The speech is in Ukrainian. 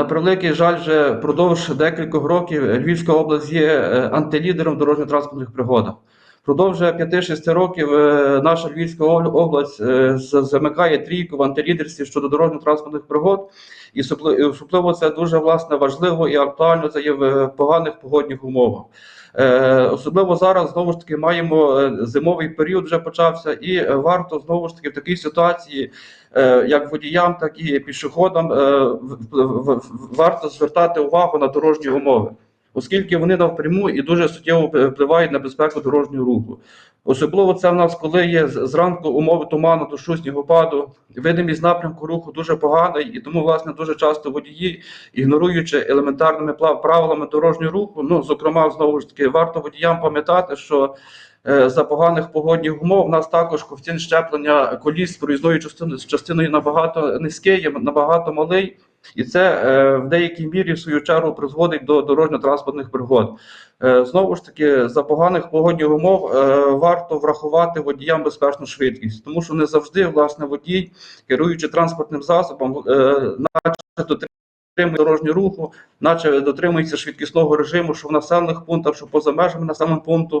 На превеликий жаль, вже впродовж декількох років Львівська область є е, антилідером дорожньо-транспортних пригодах. Впродовж 5-6 років е, наша Львівська область е, замикає трійку в антилідерстві щодо дорожньо-транспортних пригод. І особливо це дуже власне важливо і актуально це є в е, поганих погодних умовах. Е, Особливо зараз знову ж таки маємо е, зимовий період вже почався, і е, варто знову ж таки в такій ситуації, е, як водіям, так і пішоходам, е, варто звертати увагу на дорожні умови, оскільки вони напряму і дуже суттєво впливають на безпеку дорожнього руху. Особливо це в нас, коли є зранку умови туману, дощу, снігопаду, видимість напрямку руху дуже поганий, і тому, власне, дуже часто водії, ігноруючи елементарними правилами дорожнього руху, ну, зокрема, знову ж таки, варто водіям пам'ятати, що е, за поганих погодних умов в нас також коефіцієнт щеплення коліс з проїзною частиною набагато низький, набагато малий, і це е, в деякій мірі, в свою чергу, призводить до дорожньо-транспортних пригод. Е, Знову ж таки, за поганих погодних умов е, варто врахувати водіям безпечну швидкість, тому що не завжди власне водій, керуючи транспортним засобом, е, наче дотримує дорожнього руху, наче дотримується швидкісного режиму, що в населених пунктах, що поза межами населеного пункту.